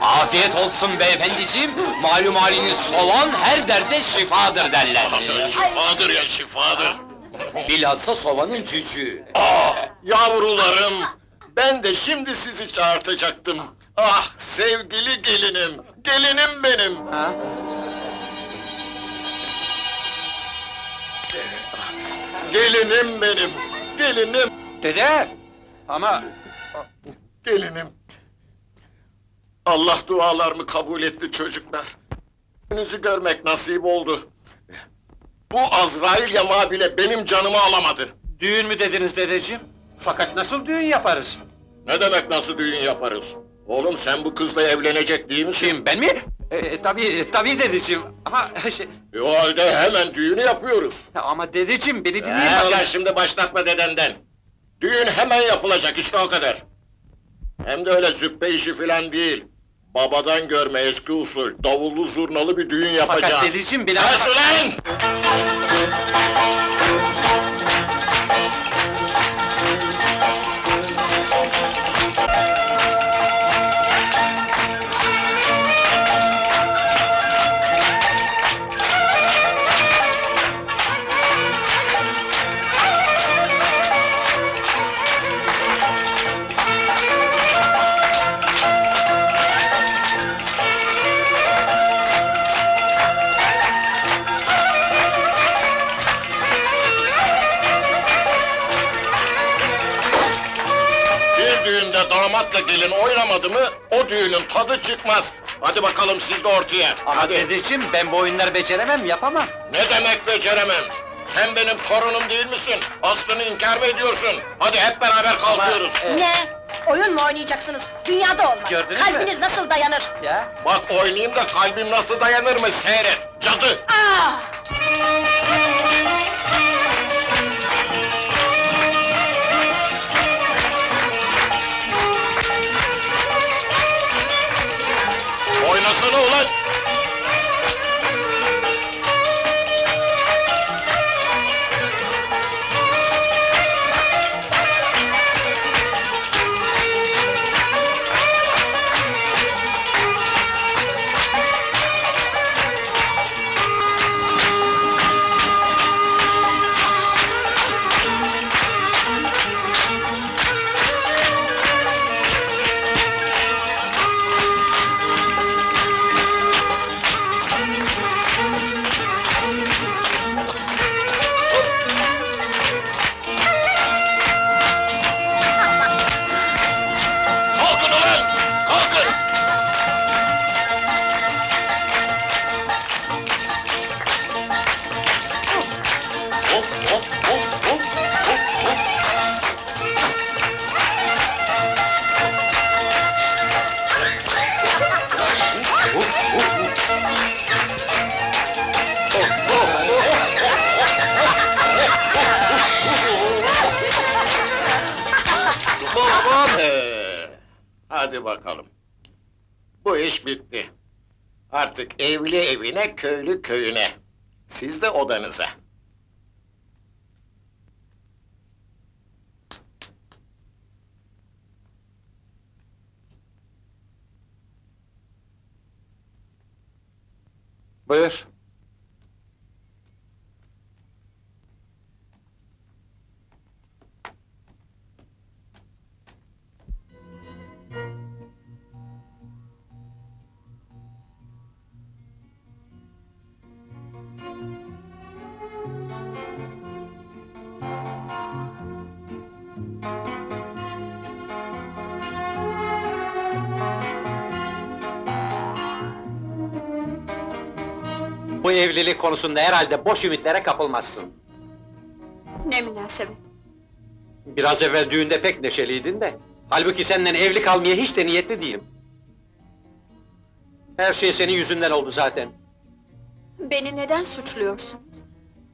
Afiyet olsun beyefendiciğim. Malum haliniz soğan her derde şifadır derler. Şifadır ya şifadır. Bilhassa soğanın cücüğü. Ah yavrularım. Ben de şimdi sizi çağırtacaktım. Ah sevgili gelinim. Gelinim benim. Gelinim benim. Gelinim. Dede! Ama Gelinim. Allah dualarımı kabul etti çocuklar. Yüzünüzü görmek nasip oldu. Bu Azrail yamağı bile benim canımı alamadı. düğün mü dediniz dedeciğim? Fakat nasıl düğün yaparız? Ne demek nasıl düğün yaparız? Oğlum sen bu kızla evlenecek değil misin? Kim, ben mi? E, tabii, tabii dedeciğim. Ama şey... E, o halde hemen düğünü yapıyoruz. Ama dedeciğim, beni dinleyin Ee, ulan şimdi başlatma dedenden. Düğün hemen yapılacak işte o kadar. Hem de öyle züppe işi filan değil. Babadan görme eski usul, davullu zurnalı bir düğün yapacağız. Fakat dedeciğim, beni... Kes ulan! Damatla gelin oynamadı mı, o düğünün tadı çıkmaz. Hadi bakalım siz de ortaya. Ama Hadi. dedeciğim, ben bu oyunları beceremem, yapamam. Ne demek beceremem? Sen benim torunum değil misin? Aslını inkar mı ediyorsun? Hadi hep beraber kalkıyoruz. e, Ne? Oyun mu oynayacaksınız? Dünyada olmaz. Gördünüz mü? Kalbiniz nasıl dayanır? Ya? Bak oynayayım da kalbim nasıl dayanır mı seyret, cadı! Ah! Hadi bakalım. Bu iş bitti. Artık evli evine, köylü köyüne. Siz de odanıza. Buyur. Bu evlilik konusunda herhalde boş ümitlere kapılmazsın. Ne münasebet. Biraz evvel düğünde pek neşeliydin de. Halbuki senden evli kalmaya hiç de niyetli değilim. Her şey senin yüzünden oldu zaten. Beni neden suçluyorsunuz?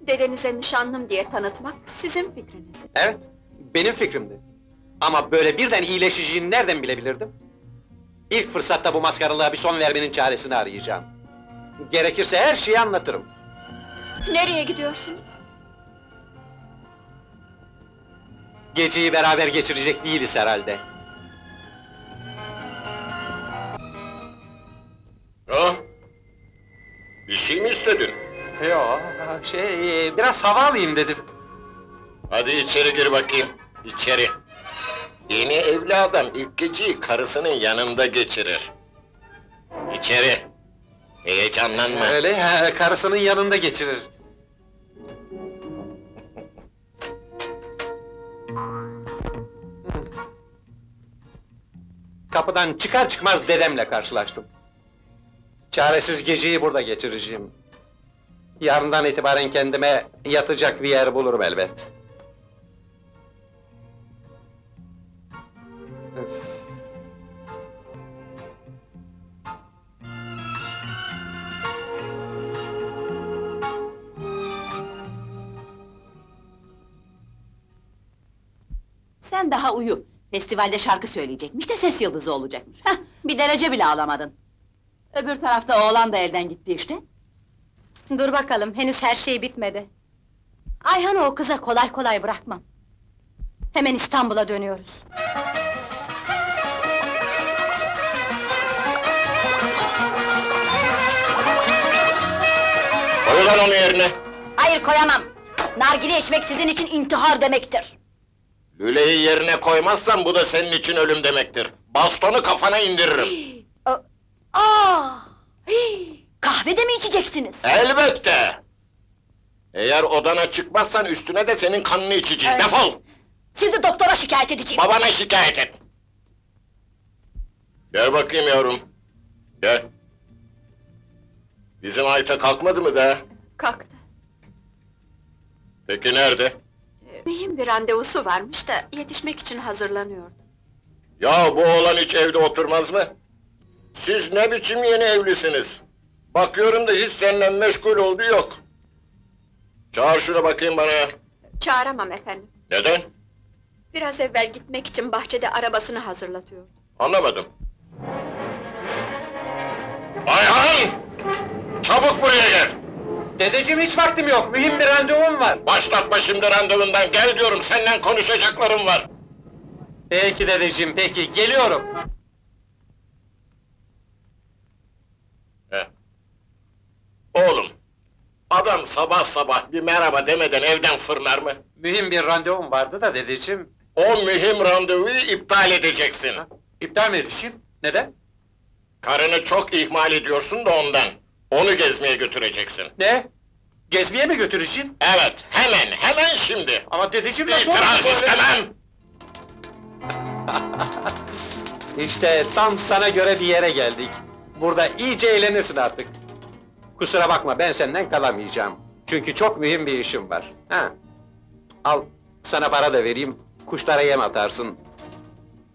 Dedenize nişanlım diye tanıtmak sizin fikriniz. Evet, benim fikrimdi. Ama böyle birden iyileşeceğini nereden bilebilirdim? İlk fırsatta bu maskaralığa bir son vermenin çaresini arayacağım. Gerekirse her şeyi anlatırım. Nereye gidiyorsunuz? Geceyi beraber geçirecek değiliz herhalde. Bir şey mi istedin? Yo, şey, biraz hava alayım dedim. Hadi içeri gir bakayım. İçeri. Yeni evli adam ilk geceyi karısının yanında geçirir. İçeri. Heyecanlanma. Öyle ya, karısının yanında geçirir. Kapıdan çıkar çıkmaz dedemle karşılaştım. Çaresiz geceyi burada geçireceğim. Yarından itibaren kendime yatacak bir yer bulurum elbet. Sen daha uyu. Festivalde şarkı söyleyecekmiş de ses yıldızı olacakmış. Heh, bir derece bile alamadın. Öbür tarafta oğlan da elden gitti işte. Dur bakalım, henüz her şey bitmedi. Ayhan'ı o kıza kolay kolay bırakmam. Hemen İstanbul'a dönüyoruz. Koy lan onu yerine. Hayır koyamam. Nargile içmek sizin için intihar demektir. Lüleyi yerine koymazsan bu da senin için ölüm demektir. Bastonu kafana indiririm. Aa! Hii! Kahve de mi içeceksiniz? Elbette! Eğer odana çıkmazsan üstüne de senin kanını içeceğim. Evet. Defol! Sizi doktora şikayet edeceğim. Babana şikayet et. Gel bakayım yavrum. Gel. Bizim Ayta kalkmadı mı daha? Kalktı. Peki nerede? Mühim bir randevusu varmış da yetişmek için hazırlanıyordu. Ya bu oğlan hiç evde oturmaz mı? Siz ne biçim yeni evlisiniz? Bakıyorum da hiç seninle meşgul olduğu yok. Çağır şunu bakayım bana. Çağıramam efendim. Neden? Biraz evvel gitmek için bahçede arabasını hazırlatıyordu. Anlamadım. Ayhan! Çabuk buraya gel! Dedeciğim hiç vaktim yok, mühim bir randevum var. Başlatma şimdi randevundan, gel diyorum, seninle konuşacaklarım var. Peki dedeciğim, peki, geliyorum. He. Oğlum, adam sabah sabah bir merhaba demeden evden fırlar mı? Mühim bir randevum vardı da dedeciğim. O mühim randevuyu iptal edeceksin. İptal mi edeceğim? Neden? Karını çok ihmal ediyorsun da ondan. Onu gezmeye götüreceksin. Ne? Gezmeye mi götüreceğim? Evet, hemen, hemen şimdi. Ama dedeciğim nasıl olur İtiraz böyle? istemem. İşte tam sana göre bir yere geldik. Burada iyice eğlenirsin artık. Kusura bakma ben senden kalamayacağım. Çünkü çok mühim bir işim var. Ha. Al sana para da vereyim. Kuşlara yem atarsın.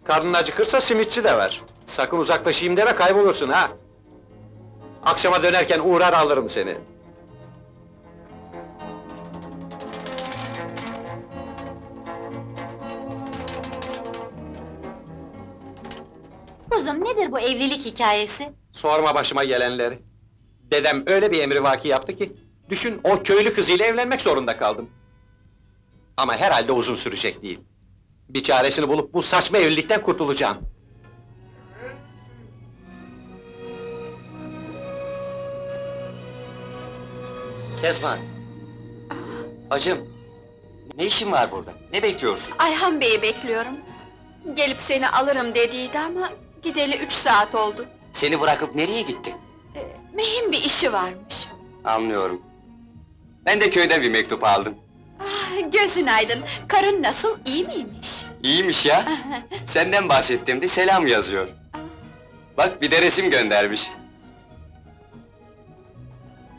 Karnın acıkırsa simitçi de var. Sakın uzaklaşayım deme kaybolursun ha. Akşama dönerken uğrar alırım seni. Kuzum, nedir bu evlilik hikayesi? Sorma başıma gelenleri. Dedem öyle bir emrivaki yaptı ki... ...düşün o köylü kızıyla evlenmek zorunda kaldım. Ama herhalde uzun sürecek değil. Bir çaresini bulup bu saçma evlilikten kurtulacağım. Kezban. Bacım. Ne işin var burada? Ne bekliyorsun? Ayhan Bey'i bekliyorum. Gelip seni alırım dediydi ama gideli üç saat oldu. Seni bırakıp nereye gitti? Ee, mühim bir işi varmış. Anlıyorum. Ben de köyden bir mektup aldım. Ah, gözün aydın. Karın nasıl, iyi miymiş? İyiymiş ya. Senden bahsettiğimde selam yazıyor. Bak bir de resim göndermiş.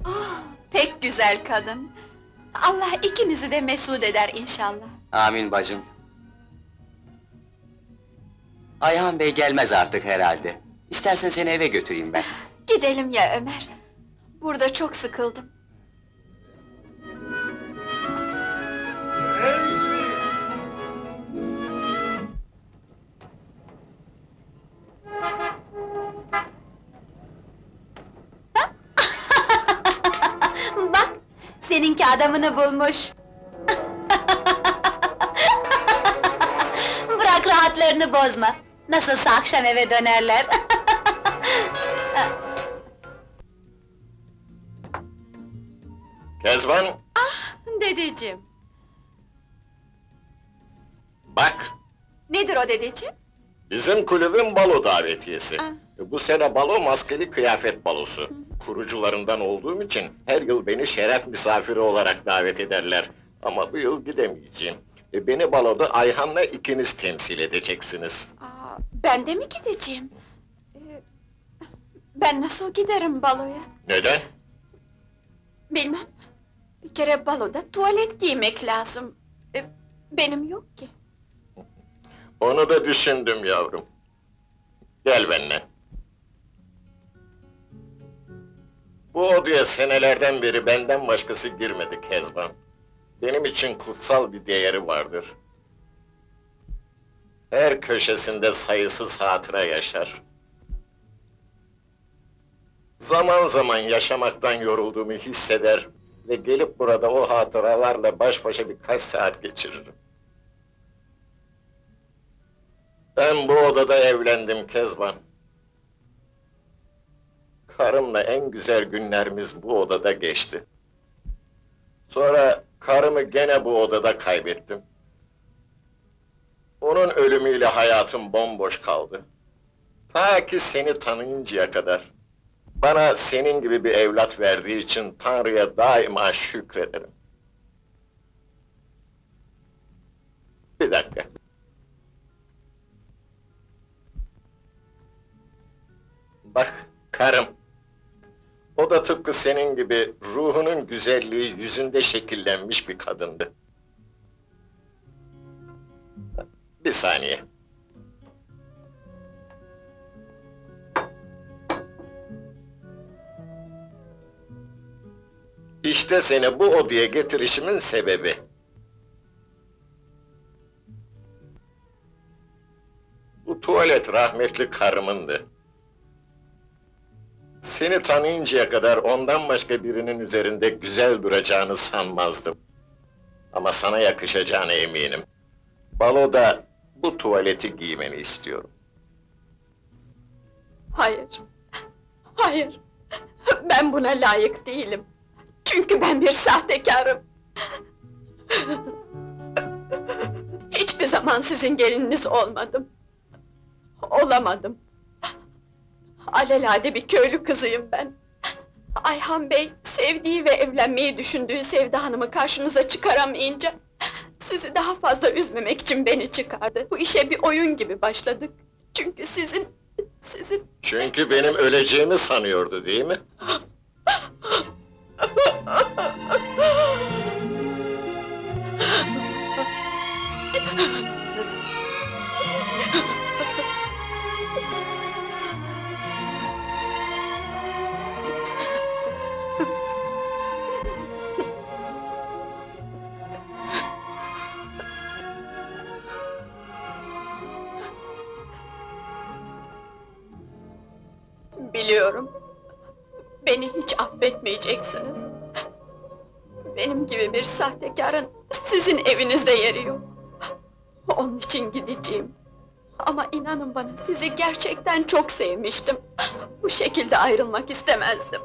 Ah, pek güzel kadın. Allah ikinizi de mesut eder inşallah. Amin bacım. Ayhan Bey gelmez artık herhalde. İstersen seni eve götüreyim ben. Gidelim ya Ömer. Burada çok sıkıldım. Seninki adamını bulmuş. Bırak rahatlarını bozma. Nasılsa akşam eve dönerler. Kezban, Dedeciğim. bak. Nedir o dedeciğim? Bizim kulübün balo davetiyesi. Ah. Bu sene balo maskeli kıyafet balosu. Kurucularından olduğum için her yıl beni şeref misafiri olarak davet ederler. Ama bu yıl gidemeyeceğim. E, beni baloda Ayhan'la ikiniz temsil edeceksiniz. Aa, ben de mi gideceğim? Ee, ben nasıl giderim baloya? Neden? Bilmem. Bir kere baloda tuvalet giymek lazım. Ee, benim yok ki. Onu da düşündüm yavrum. Gel benimle. Bu odaya senelerden beri benden başkası girmedi Kezban. Benim için kutsal bir değeri vardır. Her köşesinde sayısız hatıra yaşar. Zaman zaman yaşamaktan yorulduğumu hisseder ve gelip burada o hatıralarla baş başa birkaç saat geçiririm. Ben bu odada evlendim Kezban. Karımla en güzel günlerimiz bu odada geçti. Sonra karımı gene bu odada kaybettim. Onun ölümüyle hayatım bomboş kaldı. Ta ki seni tanıyıncaya kadar. Bana senin gibi bir evlat verdiği için Tanrı'ya daima şükrederim. Bir dakika. Bak karım. O da tıpkı senin gibi ruhunun güzelliği yüzünde şekillenmiş bir kadındı. Bir saniye. İşte seni bu odaya getirişimin sebebi. Bu tuvalet rahmetli karımındı. Seni tanıyıncaya kadar ondan başka birinin üzerinde güzel duracağını sanmazdım. Ama sana yakışacağına eminim. Baloda bu tuvaleti giymeni istiyorum. Hayır. Hayır. Ben buna layık değilim. Çünkü ben bir sahtekarım. Hiçbir zaman sizin gelininiz olmadım. Olamadım. Alelade bir köylü kızıyım ben. Ayhan Bey, sevdiği ve evlenmeyi düşündüğü Sevda Hanım'ı karşınıza çıkaramayınca... ...sizi daha fazla üzmemek için beni çıkardı. Bu işe bir oyun gibi başladık. Çünkü sizin, sizin Çünkü benim öleceğimi sanıyordu değil mi? Biliyorum. Beni hiç affetmeyeceksiniz. Benim gibi bir sahtekarın sizin evinizde yeri yok. Onun için gideceğim. Ama inanın bana sizi gerçekten çok sevmiştim. Bu şekilde ayrılmak istemezdim.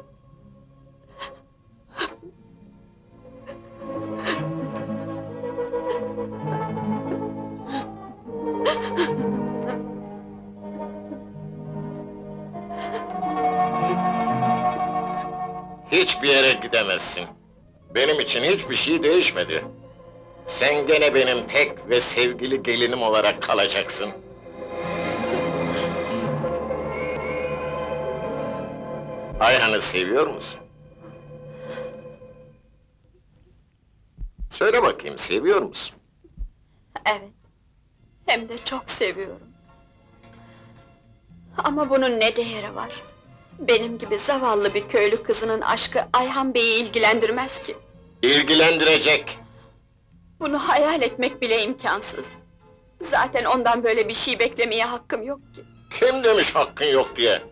Hiçbir yere gidemezsin. Benim için hiçbir şey değişmedi. Sen gene benim tek ve sevgili gelinim olarak kalacaksın. Ayhan'ı seviyor musun? Söyle bakayım, seviyor musun? Evet. Hem de çok seviyorum. Ama bunun ne değeri var? Benim gibi zavallı bir köylü kızının aşkı Ayhan Bey'i ilgilendirmez ki. İlgilendirecek. Bunu hayal etmek bile imkansız. Zaten ondan böyle bir şey beklemeye hakkım yok ki. Kim demiş hakkın yok diye?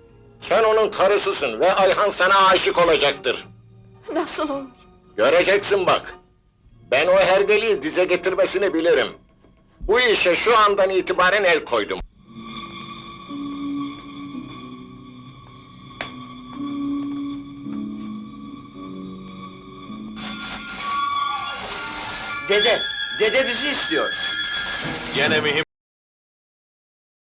Sen onun karısısın ve Ayhan sana aşık olacaktır. Nasıl olur? Göreceksin bak. Ben o hergeliği dize getirmesini bilirim. Bu işe şu andan itibaren el koydum. Dede, dede bizi istiyor. Gene mühim